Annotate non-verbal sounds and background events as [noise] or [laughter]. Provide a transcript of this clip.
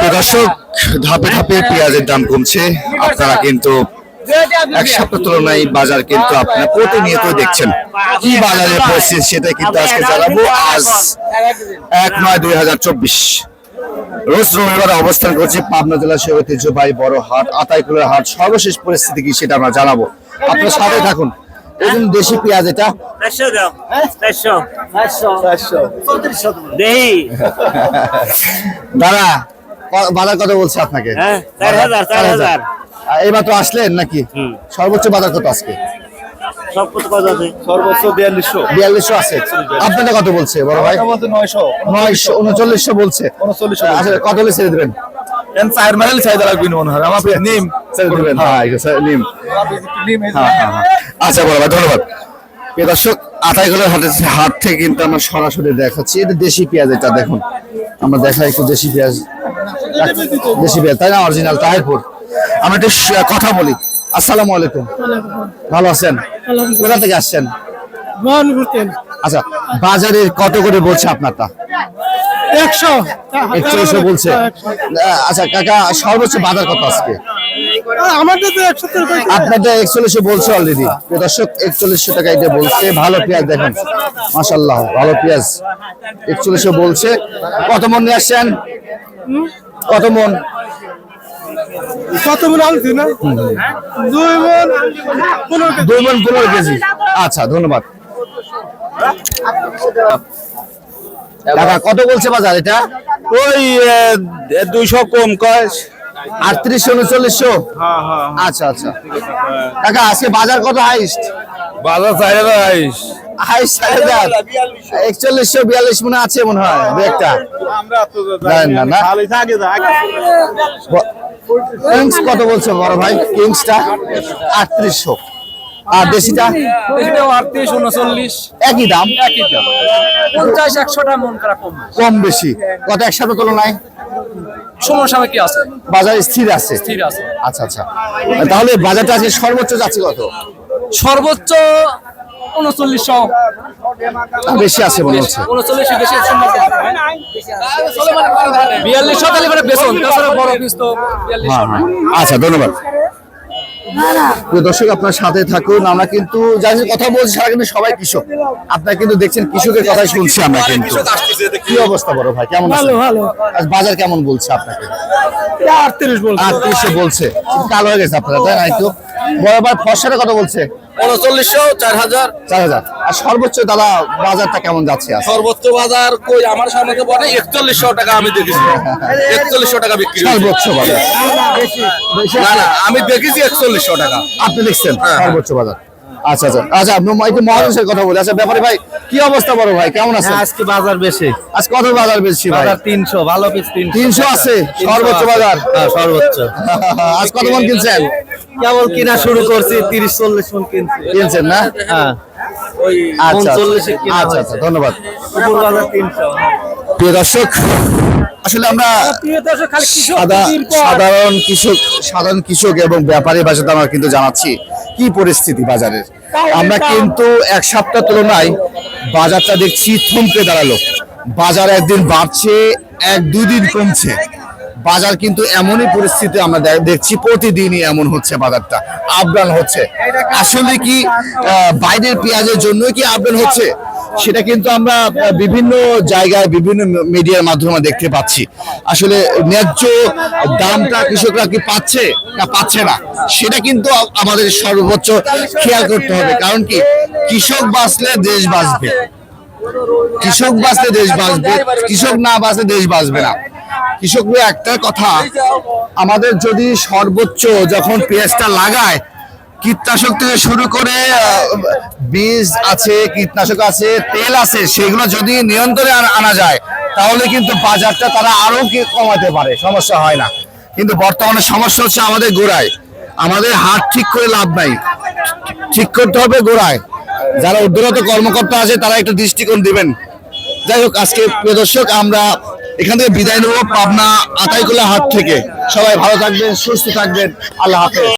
তো দর্শক ধাপে ধাপে পেঁয়াজের দাম কমছে। আপনারা কিন্তু এক সপ্তাহ তুলনায় বাজার কিন্তু আপনারা প্রতিনিয়ত দেখছেন। কি বাজারের পরিস্থিতি সেটা কিন্তু আজকে জানাব আজ এক নয় দুই হাজার চব্বিশ। রোজ রবিবার অবস্থান করছে পাবনা জেলা সে ঐতিহ্যবাহী বড় হাট আতাইকুলের হাট। সর্বশেষ পরিস্থিতি কি সেটা আমরা জানাব। আপনার সাথে থাকুন। দেশি পেঁয়াজ এটা? চারশো দাও চারশো। দেহি। [laughs] দাদা বাজার কত বলছে আপনাকে? হ্যাঁ, চার হাজার, চার হাজার। এইবার তো আসলেন নাকি? সর্বোচ্চ বাজার কত আজকে? সব কত বলছে বড় ভাই? বলতে নয়শো। নয়শো উনচল্লিশশো বলছে। আসলে কত ছেড়ে দেবেন? এন চার মাইল চাহিদা লাগবে মনে হয়। আমার নিম। ছেড়ে দেবেন। হ্যাঁ নিম। হ্যাঁ, হ্যাঁ। আচ্ছা বড় ভাই ধন্যবাদ। প্রিয় দর্শক আতাইগুলোর হাটে হাট থেকে কিন্তু আমরা সরাসরি দেখাচ্ছি এটা দেশি পেঁয়াজ এটা দেখুন। আমরা দেখাই একটু দেশি পেঁয়াজ। দেশি পেঁয়াজ তাই না? অরিজিনাল তাহিরপুর। আমরা একটু কথা বলি। আসসালামু আলাইকুম। ভালো আছেন? কোথা থেকে আসছেন? আচ্ছা বাজারে কত করে বলছে আপনারটা? একশো। বলছে। আচ্ছা কাকা সর্বোচ্চ বাজার কত আজকে? বলছে অলরেডি দর্শক একচল্লিশশো টাকা এটা বলছে ভালো পেঁয়াজ দেখেন। মাসাল্লাহ ভালো পেঁয়াজ। বলছে। কত মন নিয়ে আসছেন? কত মন? কত মনে আনছি না? দুই মন পনেরো দুই মন পনেরো কেজি। আচ্ছা ধন্যবাদ। কাকা কত বলছে বাজার এটা? ওই দুইশো কম কয়। আটত্রিশশো উনচল্লিশশো? আচ্ছা আচ্ছা। কাকা আজকে বাজার কত হাইস্ট? বাজার হাইস্ট। চার হাজার? একচল্লিশশো বিয়াল্লিশ মনে আছে মনে হয় একটা। না, না? কিংস কত বলছে বড় ভাই? কিংসটা আটত্রিশশো। আর দেশিটা এটাও আটত্রিশ উনচল্লিশ। একই দাম? একই দাম। পঞ্চাশ একশোটা মন করা কম কম বেশি। কত একসাথে তুলনায়? সমস্যা কি আছে। বাজার স্থির আছে? স্থির আছে। আচ্ছা আচ্ছা। তাহলে বাজারটা আজকে সর্বোচ্চ যাচ্ছে কত? সর্বোচ্চ উনচল্লিশশো। বেশি আছে মনে হচ্ছে। উনচল্লিশ বেশি বিয়াল্লিশশো তাহলে বেতন তাছাড়া বড় পিস তো বিয়াল্লিশ হ্যাঁ হ্যাঁ। আচ্ছা ধন্যবাদ। দর্শক আপনার সাথে থাকুন। আমরা কিন্তু যার কথা বলছি সারা কিন্তু সবাই কৃষক। আপনার কিন্তু দেখছেন কৃষকের কথাই শুনছি আমরা কিন্তু। কি অবস্থা বড় ভাই? কেমন আছেন? ভালো ভালো। বাজার কেমন বলছে আপনাকে? আটত্রিশশো বলছে। কালো হয়ে গেছে আপনারা তাই না একটু? বরাবর ফসলের কথা বলছে? উনচল্লিশশো চার হাজার। চার হাজার। আর সর্বোচ্চ দাদা বাজারটা কেমন যাচ্ছে সর্বোচ্চ বাজার কই? আমার সামনে তো বলে একচল্লিশশো টাকা আমি দেখেছি। একচল্লিশশো টাকা বিক্রি সর্বোচ্চ বাজার। না না আমি দেখেছি একচল্লিশশো টাকা। আপনি দেখছেন? সর্বোচ্চ বাজার। আচ্ছা আচ্ছা আচ্ছা একটু কথা বলি। আচ্ছা ব্যাপারে ভাই কি অবস্থা বড় ভাই? কেমন আছেন? আজকে বাজার বেশি। আজ কত বাজার বেশি ভাই? তিনশো ভালো পিস তিনশো। আছে? সর্বোচ্চ বাজার? হ্যাঁ, সর্বোচ্চ। [laughs] আজ কত মন কিনছেন? কেবল কিনা শুরু করছি তিরিশ চল্লিশ মন কিনছি। কিনছেন না? হ্যাঁ। আচ্ছা আচ্ছা, আচ্ছা ধন্যবাদ। প্রিয় দর্শক আসলে আমরা। সাধারণ কৃষক সাধারণ কৃষক এবং ব্যাপারী ভাষাতে আমরা কিন্তু জানাচ্ছি কি পরিস্থিতি বাজারের। আমরা কিন্তু এক সপ্তাহ তুলনায় বাজারটা দেখছি থমকে দাঁড়াল। বাজার একদিন বাড়ছে এক দুই দিন কমছে। বাজার কিন্তু এমনই পরিস্থিতি আমরা দেখছি, প্রতিদিনই এমন হচ্ছে বাজারটা। আপডাউন হচ্ছে। আসলে কি বাইরের পেঁয়াজের জন্য কি আপডাউন হচ্ছে? সেটা কিন্তু আমরা বিভিন্ন জায়গায়, বিভিন্ন মিডিয়ার মাধ্যমে দেখতে পাচ্ছি। আসলে ন্যায্য দামটা কৃষকরা কি পাচ্ছে না পাচ্ছে না, সেটা কিন্তু আমাদের সর্বোচ্চ খেয়াল করতে হবে। কারণ কি, কৃষক বাঁচলে দেশ বাঁচবে। কৃষক বাঁচলে দেশ বাঁচবে, কৃষক না বাঁচলে দেশ বাঁচবে না। কৃষকদের একটা কথা, আমাদের যদি সর্বোচ্চ যখন পেঁয়াজটা লাগায়, কীটনাশক থেকে শুরু করে বীজ আছে, কীটনাশক আছে, তেল আছে, সেগুলো যদি নিয়ন্ত্রণে আনা- যায়, তাহলে কিন্তু বাজারটা তারা আরও কমাতে পারে, সমস্যা হয় না। কিন্তু বর্তমানে সমস্যা হচ্ছে আমাদের গোড়ায়। আমাদের হাট ঠিক করে লাভ নাই। ঠিক করতে হবে গোড়ায়। যারা উদ্যোগত কর্মকর্তা আছে, তারা একটু দৃষ্টিকোণ দিবেন। যাই হোক, আজকে প্রদর্শক আমরা এখান থেকে বিদায় নেব। পাবনা আতাইকুলা হাট থেকে। সবাই ভালো থাকবেন, সুস্থ থাকবেন। আল্লাহ হাফেজ।